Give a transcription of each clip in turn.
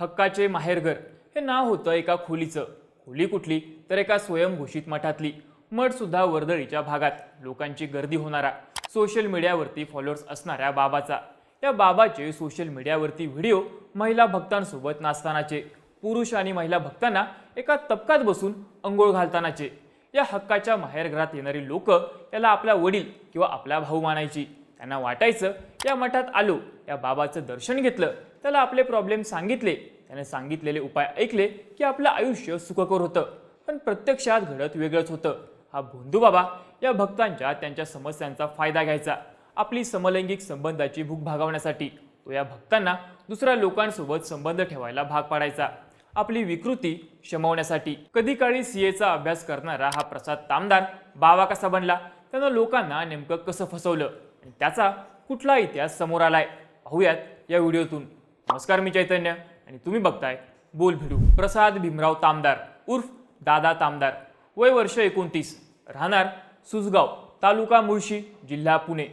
हक्काचे माहेरघर. हे नाव होतं एका खोलीचं. खोली कुठली? तर एका स्वयंघोषित मठातली. मठसुद्धा वर्दळीच्या भागात. लोकांची गर्दी होणारा. सोशल मीडियावरती फॉलोअर्स असणाऱ्या बाबाचा. या बाबाचे सोशल मीडियावरती व्हिडिओ महिला भक्तांसोबत नाचतानाचे. पुरुष आणि महिला भक्तांना एका तबकात बसून अंघोळ घालतानाचे. या हक्काच्या माहेरघरात येणारी लोक याला आपला वडील किंवा आपला भाऊ मानायची. त्यांना वाटायचं या मठात आलो. या बाबाचं दर्शन घेतलं. त्याला आपले प्रॉब्लेम सांगितले. त्याने सांगितलेले उपाय ऐकले की आपलं आयुष्य सुखकर होतं. पण प्रत्यक्षात घडत वेगळंच होतं. हा भोंदू बाबा या भक्तांच्या त्यांच्या समस्यांचा फायदा घ्यायचा. आपली समलैंगिक संबंधाची भूक भागवण्यासाठी तो या भक्तांना दुसऱ्या लोकांसोबत संबंध ठेवायला भाग पाडायचा. आपली विकृती शमवण्यासाठी. कधी काळी सीएचा अभ्यास करणारा हा प्रसाद तामदार बावा कसा बनला? त्यानं लोकांना नेमकं कसं फसवलं? आणि त्याचा कुठला इतिहास समोर आलाय? पाहूयात या व्हिडिओतून. नमस्कार मी चैतन्य आणि तुम्ही बघताय बोल भिडू. प्रसाद भीमराव तामदार उर्फ दादा तामदार. वय वर्ष एकोणतीस. राहणार सुजगाव तालुका मुळशी जिल्हा पुणे.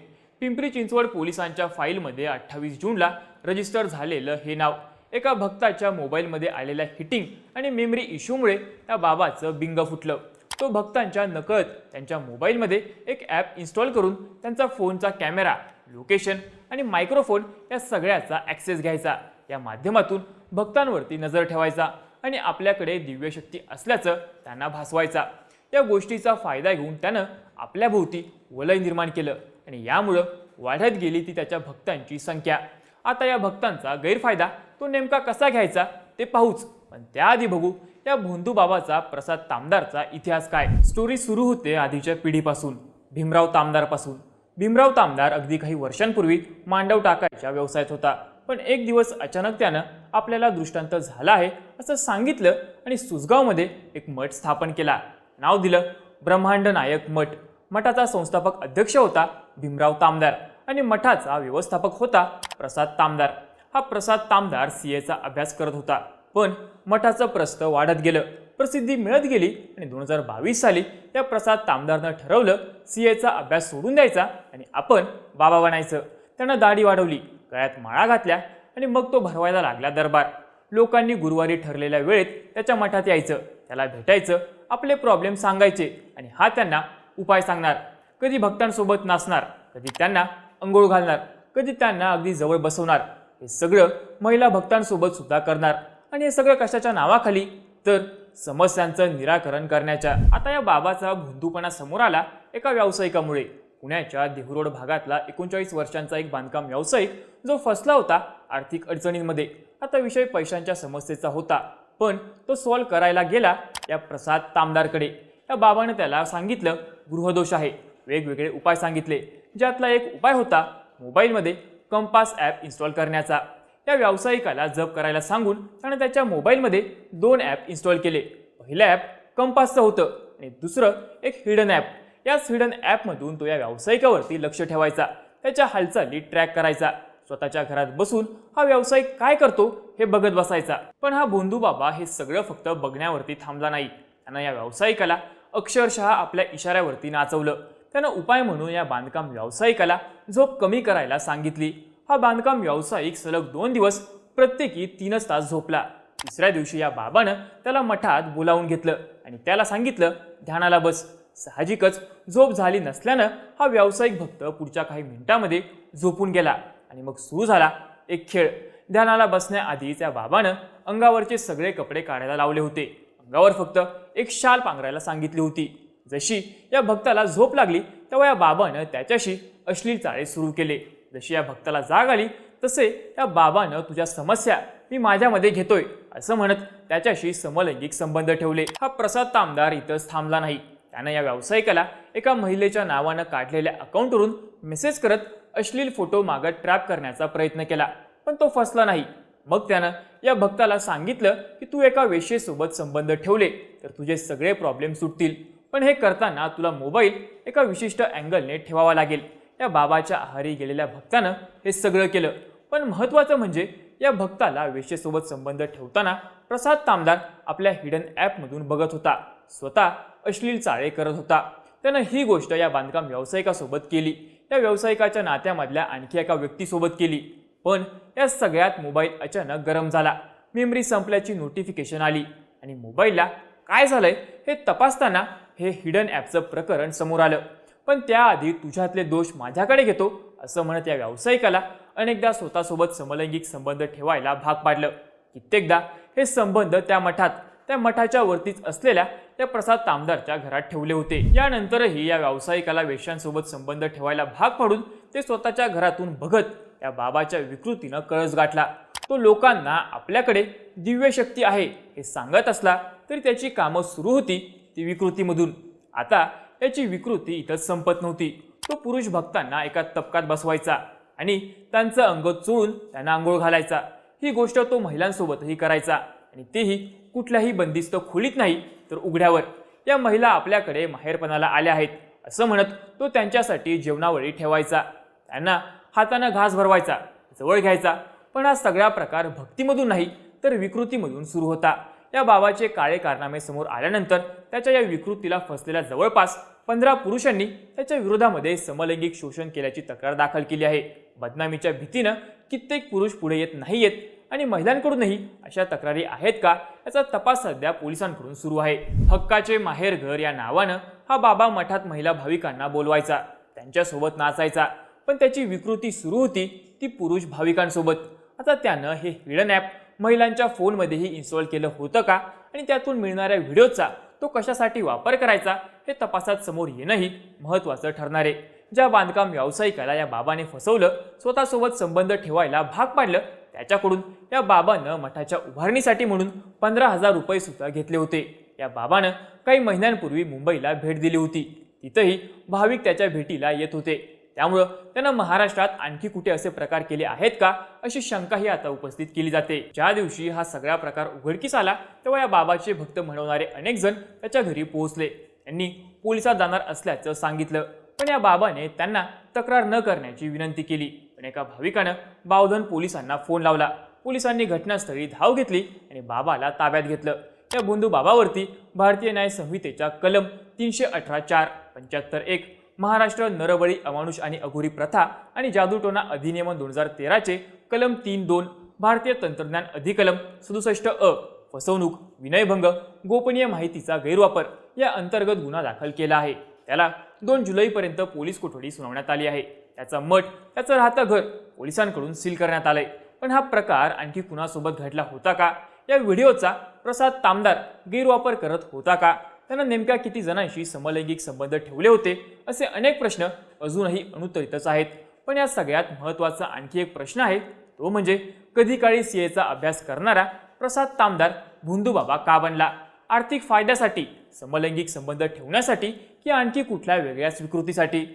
पिंपरी चिंचवड पोलिसांच्या फाईलमध्ये अठ्ठावीस जूनला रजिस्टर झालेलं हे नाव. एका भक्ताच्या मोबाईलमध्ये आलेल्या हिटिंग आणि मेमरी इश्यूमुळे त्या बाबाचं बिंग फुटलं. तो भक्तांच्या नकळत त्यांच्या मोबाईलमध्ये एक ॲप इन्स्टॉल करून त्यांचा फोनचा कॅमेरा लोकेशन आणि मायक्रोफोन या सगळ्याचा ॲक्सेस घ्यायचा. या माध्यमातून भक्तांवरती नजर ठेवायचा आणि आपल्याकडे दिव्यशक्ती असल्याचं त्यांना भासवायचा. या गोष्टीचा फायदा घेऊन त्यानं आपल्याभोवती वलय निर्माण केलं आणि यामुळं वाढत गेली ती त्याच्या भक्तांची संख्या. आता या भक्तांचा गैरफायदा तो नेमका कसा घ्यायचा ते पाहूच. पण त्याआधी बघू या भोंदू बाबाचा प्रसाद तामदारचा इतिहास काय? स्टोरी सुरू होते आधीच्या पिढीपासून भीमराव तामदारपासून. भीमराव तामदार अगदी काही वर्षांपूर्वी मांडव टाकायच्या व्यवसायात होता. पण एक दिवस अचानक त्यानं आपल्याला दृष्टांत झाला आहे असं सांगितलं आणि सुसगावमध्ये एक मठ स्थापन केला. नाव दिलं ब्रह्मांड नायक मठ. मठाचा संस्थापक अध्यक्ष होता भीमराव तामदार आणि मठाचा व्यवस्थापक होता प्रसाद तामदार. हा प्रसाद तामदार सी एचा अभ्यास करत होता. पण मठाचं प्रस्त वाढत गेलं. प्रसिद्धी मिळत गेली आणि दोन हजार बावीस साली त्या प्रसाद तामदारनं ठरवलं सी एचा अभ्यास सोडून द्यायचा आणि आपण बाबा बनायचं. त्यानं दाढी वाढवली गळ्यात माळा घातल्या आणि मग तो भरवायला लागला दरबार. लोकांनी गुरुवारी ठरलेल्या वेळेत त्याच्या मठात यायचं त्याला भेटायचं आपले प्रॉब्लेम सांगायचे आणि हा त्यांना उपाय सांगणार. कधी भक्तांसोबत नाचणार कधी त्यांना अंघोळ घालणार कधी त्यांना अगदी जवळ बसवणार. हे सगळं महिला भक्तांसोबत सुद्धा करणार. आणि हे सगळं कशाच्या नावाखाली? तर समस्यांचं निराकरण करण्याच्या आता या बाबाचा भुंदूपणा समोर आला एका व्यावसायिकामुळे. पुण्याच्या देहुरोड भागातला एकोणचाळीस वर्षांचा एक बांधकाम व्यावसायिक जो फसला होता आर्थिक अडचणींमध्ये. आता विषय पैशांच्या समस्येचा होता पण तो सॉल्व्ह करायला गेला या प्रसाद तामदारकडे. त्या बाबाने त्याला सांगितलं गृहदोष आहे. वेगवेगळे उपाय सांगितले ज्यातला एक उपाय होता मोबाईलमध्ये कंपास ॲप इन्स्टॉल करण्याचा. या व्यावसायिकाला जप करायला सांगून त्याने त्याच्या मोबाईलमध्ये दोन ॲप इन्स्टॉल केले. पहिलं ॲप कंपासचं होतं आणि दुसरं एक हिडन ॲप. याच हिडन ॲपमधून तो या व्यावसायिकावरती लक्ष ठेवायचा. त्याच्या हालचाली ट्रॅक करायचा. स्वतःच्या घरात बसून हा व्यावसायिक काय करतो हे बघत बसायचा. पण हा भोंदू बाबा हे सगळं फक्त बघण्यावरती थांबला नाही. त्यानं या व्यावसायिकाला अक्षरशः आपल्या इशाऱ्यावरती नाचवलं. त्यानं उपाय म्हणून या बांधकाम व्यावसायिकाला झोप कमी करायला सांगितली. हा बांधकाम व्यावसायिक सलग दोन दिवस प्रत्येकी तीनच तास झोपला. तिसऱ्या दिवशी या बाबानं त्याला मठात बोलावून घेतलं आणि त्याला सांगितलं ध्यानाला बस. साहजिकच झोप झाली नसल्यानं हा व्यावसायिक भक्त पुढच्या काही मिनिटांमध्ये झोपून गेला आणि मग सुरू झाला एक खेळ. ध्यानाला बसण्याआधी त्या बाबानं अंगावरचे सगळे कपडे काढायला लावले होते. अंगावर फक्त एक शाल पांघरायला सांगितली होती. जशी या भक्ताला झोप लागली तेव्हा या बाबानं त्याच्याशी अश्लील चाळे सुरू केले. जशी या भक्ताला जाग आली तसे या बाबानं तुझ्या समस्या मी माझ्यामध्ये घेतोय असं म्हणत त्याच्याशी समलैंगिक संबंध ठेवले. हा प्रसाद तामदार इथंच थांबला नाही. त्यानं या व्यावसायिकाला एका महिलेच्या नावानं काढलेल्या अकाउंटवरून मेसेज करत अश्लील फोटो मागत ट्रॅप करण्याचा प्रयत्न केला पण तो फसला नाही. मग त्यानं या भक्ताला सांगितलं की तू एका वेशेसोबत संबंध ठेवले तर तुझे सगळे प्रॉब्लेम सुटतील. पण हे करताना तुला मोबाईल एका विशिष्ट अँगलने ठेवावा लागेल. या बाबाच्या आहारी गेलेल्या भक्तानं हे सगळं केलं. पण महत्त्वाचं म्हणजे या भक्ताला वेशेसोबत संबंध ठेवताना प्रसाद तामदार आपल्या हिडन ॲपमधून बघत होता. स्वतः अश्लील चाळे करत होता. त्यानं ही गोष्ट या बांधकाम व्यावसायिकासोबत केली. या व्यावसायिकाच्या नात्यामधल्या आणखी एका व्यक्तीसोबत केली. पण या सगळ्यात मोबाईल अचानक गरम झाला. मेमरी संपल्याची नोटिफिकेशन आली. आणि मोबाईलला काय झालंय हे तपासताना हे हिडन ॲपचं प्रकरण समोर आलं. पण त्याआधी तुझ्यातले दोष माझ्याकडे घेतो असं म्हणत या व्यावसायिकाला अनेकदा स्वतःसोबत समलैंगिक संबंध ठेवायला भाग पाडलं. कित्येकदा हे संबंध त्या मठात त्या मठाच्या वरतीच असलेल्या त्या प्रसाद तामदारच्या घरात ठेवले होते. यानंतरही या व्यावसायिकाला वेश्यांसोबत संबंध ठेवायला भाग पाडून ते स्वतःच्या घरातून बघत या बाबाच्या विकृतीनं कळस गाठला. तो लोकांना आपल्याकडे दिव्य शक्ती आहे हे सांगत असला तरी त्याची कामं सुरू होती ती विकृतीमधून. आता याची विकृती इथंच संपत नव्हती. तो पुरुष भक्तांना एका तपकात बसवायचा आणि त्यांचं अंग चोळून त्यांना आंघोळ घालायचा. ही गोष्ट तो महिलांसोबतही करायचा आणि तेही कुठल्याही बंदिस्त खोलीत नाही तर उघड्यावर. या महिला आपल्याकडे माहेरपणाला आल्या आहेत असं म्हणत तो त्यांच्यासाठी जेवणावळी ठेवायचा. त्यांना हातानं घास भरवायचा जवळ घ्यायचा. पण हा सगळा प्रकार भक्तीमधून नाही तर विकृतीमधून सुरू होता. या बाबाचे काळे कारनामे समोर आल्यानंतर त्याच्या या विकृतीला फसलेल्या जवळपास पंधरा पुरुषांनी त्याच्या विरोधामध्ये समलैंगिक शोषण केल्याची तक्रार दाखल केली आहे. बदनामीच्या भीतीनं कित्येक पुरुष पुढे येत नाहीयेत आणि महिलांकडूनही अशा तक्रारी आहेत का याचा तपास सध्या पोलिसांकडून सुरू आहे. हक्काचे माहेरघर या नावानं हा बाबा मठात महिला भाविकांना बोलवायचा त्यांच्यासोबत नाचायचा. पण त्याची विकृती सुरू होती ती पुरुष भाविकांसोबत. आता त्यानं हे हिडन ॲप महिलांच्या फोनमध्येही इन्स्टॉल केलं होतं का? आणि त्यातून मिळणाऱ्या व्हिडिओचा तो कशासाठी वापर करायचा? हे तपासात समोर येणंही महत्त्वाचं ठरणार आहे. ज्या बांधकाम व्यावसायिकाला या बाबाने फसवलं स्वतःसोबत संबंध ठेवायला भाग पाडलं त्याच्याकडून या बाबानं मठाच्या उभारणीसाठी म्हणून पंधरा हजार रुपये सुद्धा घेतले होते. या बाबानं काही महिन्यांपूर्वी मुंबईला भेट दिली होती. तिथंही भाविक त्याच्या भेटीला येत होते. त्यामुळं त्यांना महाराष्ट्रात आणखी कुठे असे प्रकार केले आहेत का अशी शंकाही आता उपस्थित केली जाते. ज्या दिवशी हा सगळा प्रकार उघडकीस आला तेव्हा या बाबाचे भक्त म्हणवणारे अनेक जण त्याच्या घरी पोहोचले. त्यांनी पोलिसात जाणार असल्याचं सांगितलं. पण या बाबाने त्यांना तक्रार न करण्याची विनंती केली. पण एका भाविकानं बावधन पोलिसांना फोन लावला. पोलिसांनी घटनास्थळी धाव घेतली आणि बाबाला ताब्यात घेतलं. या बुंदू बाबावरती भारतीय न्याय संहितेच्या कलम तीनशे अठरा चार पंच्याहत्तर एक महाराष्ट्र नरबळी अमानुष आणि अघोरी प्रथा आणि जादूटोना अधिनियम दोन हजार तेराचे कलम तीन दोन भारतीय तंत्रज्ञान अधिकलम सदुसष्ट अ फसवणूक विनयभंग गोपनीय माहितीचा गैरवापर या अंतर्गत गुन्हा दाखल केला आहे. त्याला दोन जुलैपर्यंत पोलीस कोठडी सुनावण्यात आली आहे. त्याचा मठ त्याचं राहतं घर पोलिसांकडून सील करण्यात आलंय. पण हा प्रकार आणखी कुणासोबत घडला होता का? या व्हिडिओचा प्रसाद तामदार गैरवापर करत होता का? त्यांना नेमक्या किती जणांशी समलैंगिक संबंध ठेवले होते असे अनेक प्रश्न अजूनही अनुत्तरितच आहेत. पण या सगळ्यात महत्त्वाचा आणखी एक प्रश्न आहे तो म्हणजे कधी काळी सीएचा अभ्यास करणारा प्रसाद तामदार भुंदूबाबा का बनला? आर्थिक फायद्यासाठी समलैंगिक संबंध ठेवण्यासाठी की आणखी कुठल्या वेगळ्या स्वीकृतीसाठी?